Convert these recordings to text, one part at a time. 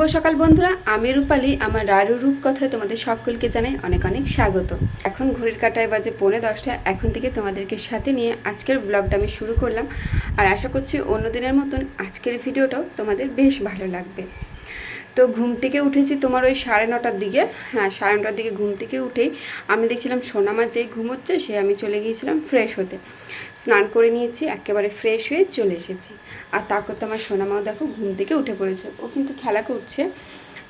শুভ সকাল বন্ধুরা, আমি রূপালী, আমার রারু রূপ কথায় তোমাদের সকলকে জানাই অনেক অনেক স্বাগত। এখন ঘড়ির কাটায় বাজে পৌনে দশটা এখন থেকে তোমাদেরকে সাথে নিয়ে আজকের ব্লগটা আমি শুরু করলাম। আর আশা করছি অন্যদিনের মতন আজকের ভিডিওটাও তোমাদের বেশ ভালো লাগবে। তো ঘুম থেকে উঠেছি তোমার ওই সাড়ে নটার দিকে। হ্যাঁ সাড়ে নটার দিকে ঘুম থেকে উঠেই আমি দেখছিলাম সোনামা যেই ঘুমোচ্ছে, সে আমি চলে গিয়েছিলাম ফ্রেশ হতে। স্নান করে নিয়েছি, একেবারে ফ্রেশ হয়ে চলে এসেছি। আর তা করতে আমার সোনামাও দেখো ঘুম থেকে উঠে পড়েছে। ও কিন্তু খেলা করছে।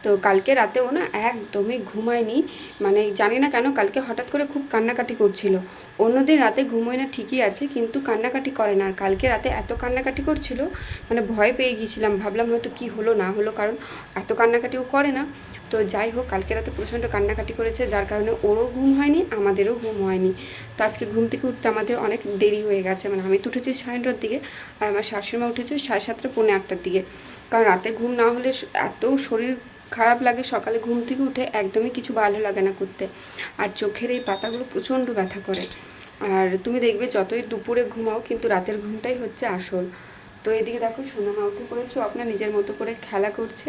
তো কালকে রাতেও না একদমই ঘুমায়নি। মানে জানি না কেন কালকে হঠাৎ করে খুব কান্নাকাটি করছিল। অন্যদিন রাতে ঘুমোয় না ঠিকই আছে, কিন্তু কান্নাকাটি করে না। আর কালকে রাতে এত কান্নাকাটি করছিল মানে ভয় পেয়ে গিয়েছিলাম। ভাবলাম হয়তো কি হলো, না হলো, কারণ এত কান্নাকাটিও করে না। তো যাই হোক, কালকে রাতে প্রচণ্ড কান্নাকাটি করেছে, যার কারণে ওরও ঘুম হয়নি, আমাদেরও ঘুম হয়নি। তো আজকে ঘুম থেকে উঠতে আমাদের অনেক দেরি হয়ে গেছে। মানে আমি তো উঠেছি সাড়ে নটার দিকে, আর আমার শাশুড়িমা উঠেছে সাড়ে সাতটা, পৌনে আটটার দিকে। কারণ রাতে ঘুম না হলে এত শরীর খারাপ লাগে সকালে ঘুম থেকে উঠে একদমই কিছু ভালো লাগে না করতে। আর চোখের এই পাতাগুলো প্রচণ্ড ব্যথা করে। আর তুমি দেখবে যতই দুপুরে ঘুমাও কিন্তু রাতের ঘুমটাই হচ্ছে আসল। তো এদিকে দেখো সোনামা উঠে পড়েছে আপনার নিজের মতো করে খেলা করছে।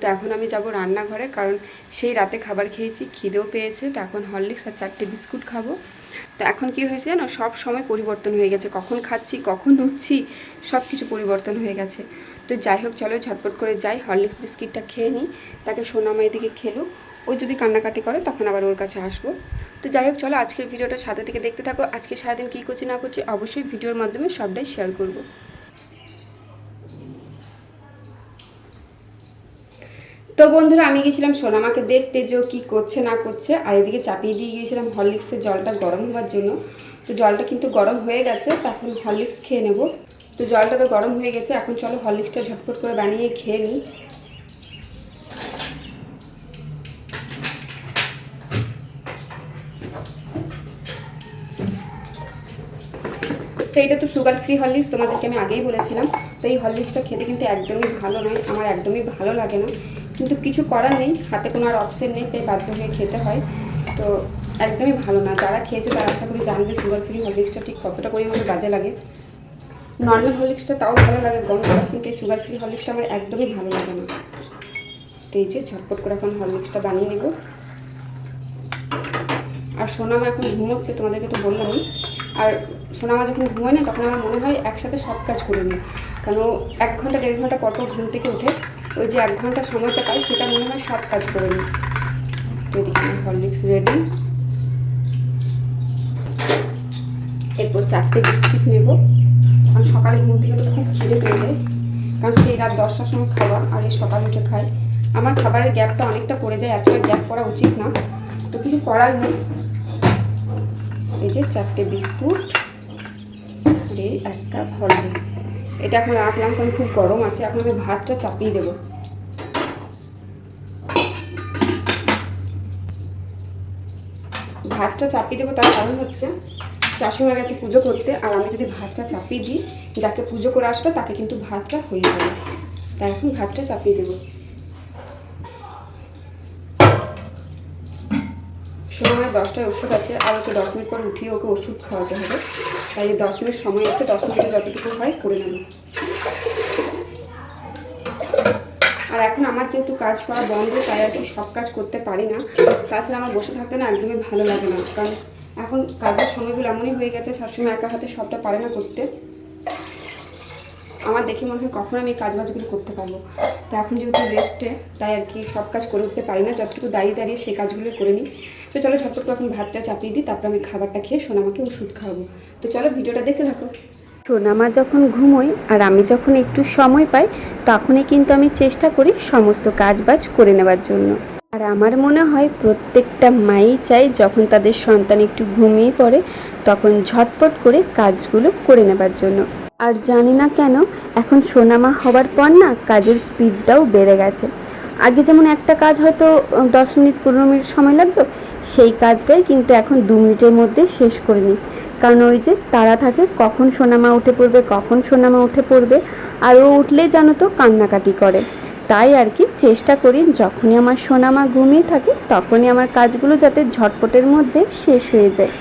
তো এখন আমি যাব রান্নাঘরে কারণ সেই রাতে খাবার খেয়েছি, খিদেও পেয়েছে। তো এখন হরলিক্স আর চারটে বিস্কুট খাব। তো এখন কি হয়েছে জানো? সব সময় পরিবর্তন হয়ে গেছে। কখন খাচ্ছি, কখন উঠছি সব কিছু পরিবর্তন হয়ে গেছে। তো যাই হোক, চলো ঝটপট করে যাই। হরলিক্স বিস্কিটটা খেয়ে নিই তাকে সোনামা এদিকে খেলুক। ও যদি কান্নাকাটি করে, তখন আবার ওর কাছে আসব। তো যাই হোক, চলো আজকের ভিডিওটা সাথে থেকে দেখতে থাকো। আজকে সারাদিন কী করছি না করছি, অবশ্যই ভিডিওর মাধ্যমে সবটাই শেয়ার করব। তো বন্ধুরা, আমি গেছিলাম সোনামাকে দেখতে যে ও কী করছে না করছে, আর এদিকে চাপিয়ে দিয়ে গিয়েছিলাম হরলিক্সের জলটা গরম হওয়ার জন্য। তো জলটা কিন্তু গরম হয়ে গেছে তখন হরলিক্স খেয়ে নেব। তো জলটা তো গরম হয়ে গেছে, এখন চলো হরলিক্সটা ঝটপট করে বানিয়ে খেয়ে নিই। তো এটা তো সুগার ফ্রি হরলিক্স তোমাদেরকে আমি আগেই বলেছিলাম। তো এই হরলিক্সটা খেতে কিন্তু একদমই ভালো নয়, আমার একদমই ভালো লাগে না। কিন্তু কিছু করার নেই, হাতে কোনো আর অপশন নেই, তাই বাধ্য হয়ে খেতে হয়। তো একদমই ভালো না, যারা খেয়েছো তারা আশা করি জানবে সুগার ফ্রি হরলিক্সটা ঠিক কতটা পরিমাণে বাজে লাগে। নর্মাল হরলিক্সটা তাও ভালো লাগে গন্ধ কিন্তু সুগার ফ্রি হরলিক্সটা আমার একদমই ভালো লাগে না। তো এই যে ঝটপট করে এখন হরলিক্সটা বানিয়ে নেব। আর সোনামা এখন ঘুমোচ্ছে, তোমাদেরকে তো বললামই। আর সোনামা যখন ঘুমোয় না, তখন আমার মনে হয় একসাথে সব কাজ করে নিই। কারণ এক ঘণ্টা, দেড় ঘণ্টা পর পর ঘুম থেকে উঠে ওই যে এক ঘণ্টা সময়টা পাই সেটা মনে হয় সব কাজ করে নিই। তো হরলিক্স রেডি এরপর চারটে বিস্কিট নেব। কারণ সকালে ঘুম থেকে তো খুব খিদে পেয়ে যায় কারণ সেই রাত দশটার সময় খাওয়া আর এই সকাল উঠে খাই। আমার খাবারের গ্যাপটা অনেকটা পড়ে যায়, এতটা গ্যাপ করা উচিত না। তো কিছু করার নেই। এই যে চারটে বিস্কুট, আর এই একটা হরলিক্স এটা এখন রাখলাম, কারণ খুব গরম আছে, এখন আমি ভাতটা চাপিয়ে দেবো। ভাতটা চাপিয়ে দেবো, তার কারণ হচ্ছে শাশুড়া গেছে পুজো করতে, আর আমি যদি ভাতটা চাপিয়ে দিই, যাকে পুজো করে আসবে, তাকে কিন্তু ভাতটা হয়ে যাবে। তাই এখন ভাতটা চাপিয়ে দেবো। সময় দশটায় ওষুধ আছে, আর ওকে দশ মিনিট পর উঠিয়ে ওকে ওষুধ খাওয়াতে হবে। তাই দশ মিনিট সময় আছে, দশ মিনিটে যতটুকু হয় করে নেব। আর এখন আমার যেহেতু কাজ করা বন্ধ, তাই আর কি সব কাজ করতে পারি না। তাছাড়া আমার বসে থাকতে না একদমই ভালো লাগে না, কারণ এখন কাজের সময়গুলো এমনই হয়ে গেছে, সবসময় একা হাতে সবটা পারে না করতে। আমার দেখে মনে হয় কখন আমি কাজ বাজগুলো করতে পারব। তো এখন যেহেতু রেস্টে তাই আর কি সব কাজ করে উঠতে পারি না, যতটুকু দাঁড়িয়ে দাঁড়িয়ে সেই কাজগুলো করে নিই। তো চলো ঝটপট এখন ভাতটা চাপিয়ে দিই, তারপর আমি খাবারটা খেয়ে সোনামাকে ওষুধ খাওয়াবো। তো চলো ভিডিওটা দেখতে থাকো। সোনামা যখন ঘুমোই আর আমি যখন একটু সময় পাই, তখনই কিন্তু আমি চেষ্টা করি সমস্ত কাজ বাজ করে নেবার জন্য। আর আমার মনে হয় প্রত্যেকটা মাই চাই যখন তাদের সন্তান একটু ঘুমিয়ে পড়ে, তখন ঝটপট করে কাজগুলো করে নেবার জন্য। আর জানি না কেন, এখন সোনামা হবার পর না কাজের স্পিডটাও বেড়ে গেছে। আগে যেমন একটা কাজ হয়তো দশ মিনিট, পনেরো মিনিট সময় লাগতো, সেই কাজটাই কিন্তু এখন দু মিনিটের মধ্যে শেষ করে নিই। কারণ ওই যে তারা থাকে, কখন সোনামা উঠে পড়বে, কখন সোনামা উঠে পড়বে, আর ও উঠলেই জানো তো কান্নাকাটি করে। তাই আর কি চেষ্টা করি যখনই আমার সোনামা ঘুমিয়ে থাকে তখনই আমার কাজগুলো যাতে ঝটপটের মধ্যে শেষ হয়ে যায়।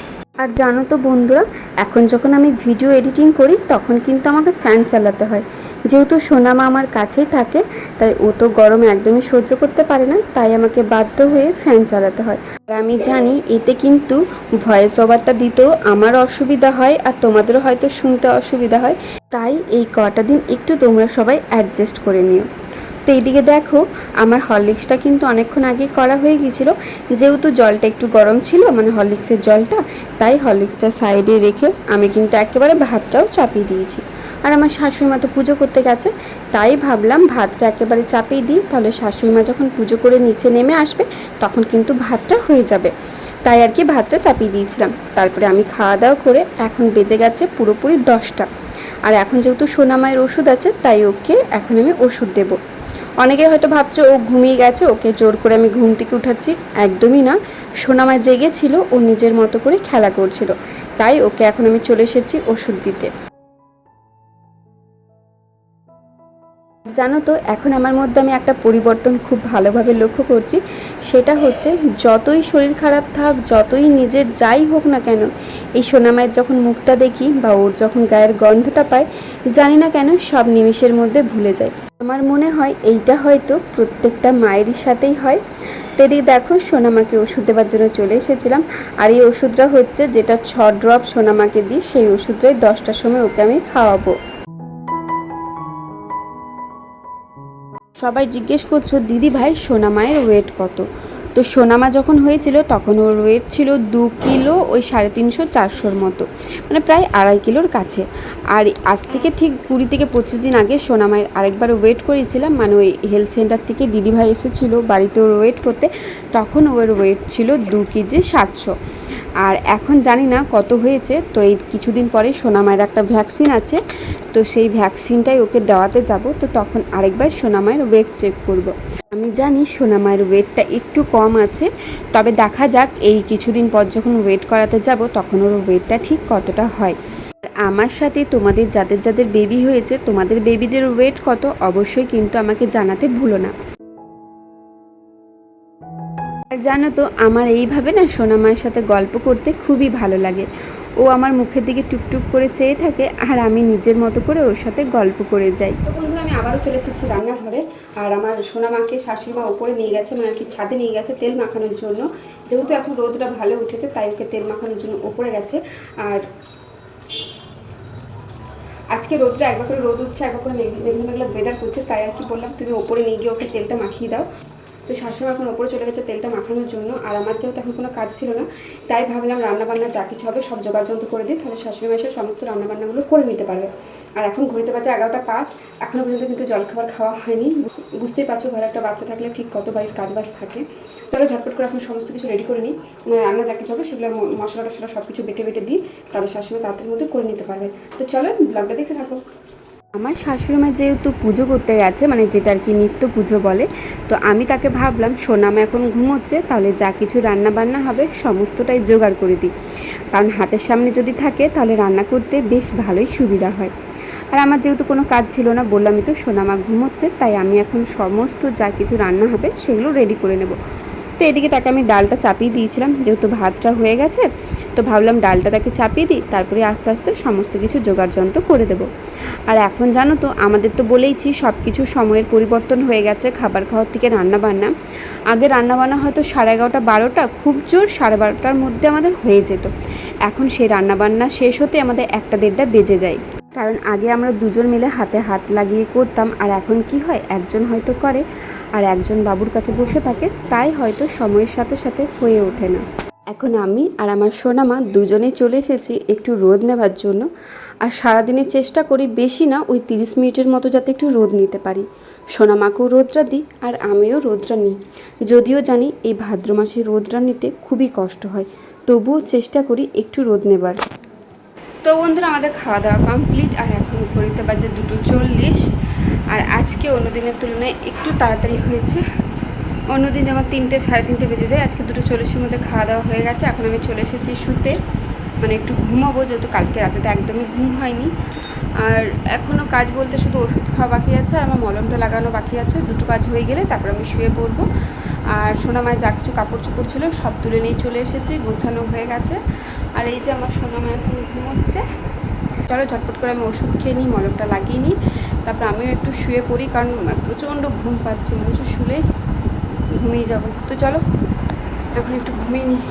আর জানো তো বন্ধুরা, এখন যখন আমি ভিডিও এডিটিং করি তখন কিন্তু আমাকে ফ্যান চালাতে হয়। যেহেতু সোনামা আমার কাছেই থাকে, তাই ও তো গরম একদমই সহ্য করতে পারে না, তাই আমাকে বাধ্য হয়ে ফ্যান চালাতে হয়। আর আমি জানি এতে কিন্তু ভয়েস ওভারটা দিতেও আমার অসুবিধা হয় আর তোমাদেরও হয়তো শুনতে অসুবিধা হয়। তাই এই কটা দিন একটু তোমরা সবাই অ্যাডজাস্ট করে নিও। তো এইদিকে দেখো, আমার হরলিক্সটা কিন্তু অনেকক্ষণ আগে করা হয়ে গিয়েছিল। যেহেতু জলটা একটু গরম ছিল মানে হরলিক্সের জলটা, তাই হরলিক্সটা সাইডে রেখে আমি কিন্তু একেবারে ভাতটাও চাপিয়ে দিয়েছি। আর আমার শাশুড়ি মা তো পুজো করতে গেছে, তাই ভাবলাম ভাতটা একেবারে চাপিয়ে দিই, তাহলে শাশুড়ি মা যখন পুজো করে নিচে নেমে আসবে, তখন কিন্তু ভাতটা হয়ে যাবে। তাই আর কি ভাতটা চাপিয়ে দিয়েছিলাম। তারপরে আমি খাওয়া দাওয়া করে এখন বেজে গেছে পুরোপুরি দশটা। আর এখন যেহেতু সোনামায়ের ওষুধ আছে, তাই ওকে এখন আমি ওষুধ দেবো। অনেকে হয়তো ভাবছ, ও ঘুমিয়ে গেছে, ওকে জোর করে আমি ঘুম থেকে উঠাচ্ছি। একদমই না। সোনামা জেগেছিল, ও নিজের মতো করে খেলা করছিল। তাই ওকে এখন আমি চলে এসেছি ওষুধ দিতে। জানো তো, এখন আমার মধ্যে আমি একটা পরিবর্তন খুব ভালোভাবে লক্ষ্য করছি। সেটা হচ্ছে, যতই শরীর খারাপ থাক, যতই নিজের যাই হোক না কেন, এই সোনামায়ের যখন মুখটা দেখি বা ওর যখন গায়ের গন্ধটা পাই, জানি না কেন সব নিমিষের মধ্যে ভুলে যাই আমার মনে হয় এইটা হয়তো প্রত্যেকটা মায়েরই সাথেই হয়। তো দেখো, সোনামাকে ওষুধ দেওয়ার জন্য চলে এসেছিলাম। আর এই ওষুধটা হচ্ছে যেটা ছ ড্রপ সোনামাকে দিই, সেই ওষুধটাই দশটার সময় ওকে আমি খাওয়াবো। সবাই জিজ্ঞেস করছ, দিদি ভাই, সোনামায়ের ওয়েট কত? তো সোনামা যখন হয়েছিল, তখন ওর ওয়েট ছিল দু কিলো ওই সাড়ে তিনশো চারশোর মতো মানে প্রায় আড়াই কিলোর কাছে আর আজ থেকে ঠিক কুড়ি থেকে পঁচিশ দিন আগে সোনামায়ের আরেকবার ওয়েট করেছিলাম মানে ওই হেলথ সেন্টার থেকে দিদিভাই এসেছিল বাড়িতে ওর ওয়েট করতে, তখন ওর ওয়েট ছিল দু কেজি সাতশো আর এখন জানি না কত হয়েছে, তো এই কিছুদিন পরে সোনামায়ের একটা ভ্যাকসিন আছে, তো সেই ভ্যাকসিনটাই ওকে দেওয়াতে যাব, তো তখন আরেকবার সোনামায়ের ওয়েট চেক করব। আমি জানি সোনামায়ের ওয়েটটা একটু কম আছে, তবে দেখা যাক এই কিছুদিন পর যখন ওয়েট করাতে যাব তখন ওর ওয়েটটা ঠিক কতটা হয়। আমার সাথে তোমাদের যাদের যাদের বেবি হয়েছে, তোমাদের বেবিদের ওয়েট কত অবশ্যই কিন্তু আমাকে জানাতে ভুলো না। আর জানো তো, আমার এইভাবে না সোনামায়ের সাথে গল্প করতে খুবই ভালো লাগে। ও আমার মুখের দিকে টুকটুক করে চেয়ে থাকে, আর আমি নিজের মতো করে ওর সাথে গল্প করে যাই। তো বন্ধুরা, আমি আবারও চলে এসেছি রান্নাঘরে, আর আমার সোনামাকে শাশুড়ি মা ওপরে নিয়ে গেছে মানে আর কি ছাদে নিয়ে গেছে তেল মাখানোর জন্য। যেহেতু এখন রোদটা ভালো উঠেছে, তাই ওকে তেল মাখানোর জন্য ওপরে গেছে। আর আজকে রোদটা একবার করে রোদ উঠছে, একবার করে মেঘ মেঘলা মেঘলা ওয়েদার করছে, তাই আর কি বললাম, তুমি ওপরে নিয়ে গিয়ে ওকে তেলটা মাখিয়ে দাও। তো শাশুড়ি এখন ওপরে চলে গেছে তেলটা মাখানোর জন্য। আর আমার যেহেতু এখন কোনো কাজ ছিল না, তাই ভাবলাম রান্নাবান্না যা কিছু হবে সব জোগাড় যন্ত্র করে দিই, তাহলে শাশুড়ি মাসের সমস্ত রান্নাবান্নাগুলো করে নিতে পারবে। আর এখন ঘড়িতে বাজে এগারোটা পাঁচ এখনও পর্যন্ত কিন্তু জলখাবার খাওয়া হয়নি। বুঝতেই পারছ, ঘরে একটা বাচ্চা থাকলে ঠিক কত বাড়ির কাজ বাজ থাকে। চলো ঝটপট করে এখন সমস্ত কিছু রেডি করে নিই। মানে রান্না যা কিছু হবে সেগুলো মশলা টশলা সব কিছু বেটে বেটে দিই, তাহলে শাশুড়ি তাড়াতাড়ির মধ্যে করে নিতে পারবে। তো চলো ব্লগটা দেখতে থাকো। আমার শাশুড়িমা যেহেতু পুজো করতে গেছে মানে যেটা আর কি নিত্য পুজো বলে, তো আমি তাকে ভাবলাম, সোনামা এখন ঘুমোচ্ছে, তাহলে যা কিছু রান্না বান্না হবে সমস্তটাই জোগাড় করে দিই। কারণ হাতের সামনে যদি থাকে, তাহলে রান্না করতে বেশ ভালোই সুবিধা হয়। আর আমার যেহেতু কোনো কাজ ছিল না, বললামই তো সোনামা ঘুমোচ্ছে, তাই আমি এখন সমস্ত যা কিছু রান্না হবে, সেগুলো রেডি করে নেব। তো এদিকে তাকে আমি ডালটা চাপিয়ে দিয়েছিলাম, যেহেতু ভাতটা হয়ে গেছে, তো ভাবলাম ডালটা তাকে চাপিয়ে দিই, তারপরে আস্তে আস্তে সমস্ত কিছু জোগাড় যন্ত্র করে দেবো। আর এখন জানো তো, আমাদের তো বলেইছি সব কিছু সময়ের পরিবর্তন হয়ে গেছে, খাবার খাওয়ার থেকে রান্না বান্না আগে রান্না বান্না হয়তো সাড়ে এগারোটা, বারোটা, খুব জোর সাড়ে বারোটার মধ্যে আমাদের হয়ে যেত। এখন সেই রান্না বান্না শেষ হতে আমাদের একটা দেড়টা বেজে যায়। কারণ আগে আমরা দুজন মিলে হাতে হাত লাগিয়ে করতাম, আর এখন কি হয়, একজন হয়তো করে, আর একজন বাবুর কাছে বসে থাকে, তাই হয়তো সময়ের সাথে সাথে হয়ে ওঠে না। এখন আমি আর আমার সোনামা দুজনেই চলে এসেছি একটু রোদ নেবার জন্য। আর সারাদিনের চেষ্টা করি বেশি না, ওই তিরিশ মিনিটের মতো যাতে একটু রোদ নিতে পারি। সোনামাকেও রোদটা দিই আর আমিও রোদটা নিই। যদিও জানি এই ভাদ্র মাসে রোদটা নিতে খুবই কষ্ট হয়, তবুও চেষ্টা করি একটু রোদ নেবার। তো বন্ধুরা, আমাদের খাওয়া দাওয়া কমপ্লিট আর এখন ঘড়িতে বাজে দুটো চল্লিশ। আর আজকে অন্য দিনের তুলনায় একটু তাড়াতাড়ি হয়েছে। অন্যদিন যেমন তিনটে, সাড়ে তিনটে বেজে যায়, আজকে দুটো চল্লিশের মধ্যে খাওয়া দাওয়া হয়ে গেছে, এখন আমি চলে এসেছি শুতে। মানে একটু ঘুমাবো, যেহেতু কালকে রাতে তো একদমই ঘুম হয়নি। আর এখনও কাজ বলতে শুধু ওষুধ খাওয়া বাকি আছে, আর আমার মলমটা লাগানো বাকি আছে, দুটো কাজ হয়ে গেলে তারপর আমি শুয়ে পড়ব। আর সোনামায় যা কিছু কাপড় চোপড় ছিল সব তুলে নিয়ে চলে এসেছি, গোছানো হয়ে গেছে। আর এই যে আমার সোনামা এখন ঘুমোচ্ছে। চলো ঝটপট করে আমি ওষুধ খেয়ে নিই, মলমটা লাগিয়ে নিই। তারপর আমিও একটু শুয়ে পড়ি, কারণ প্রচণ্ড ঘুম পাচ্ছে, মনে হচ্ছে শুলে ঘুমিয়ে যাব। তো চলো এখন একটু ঘুমিয়ে নিই।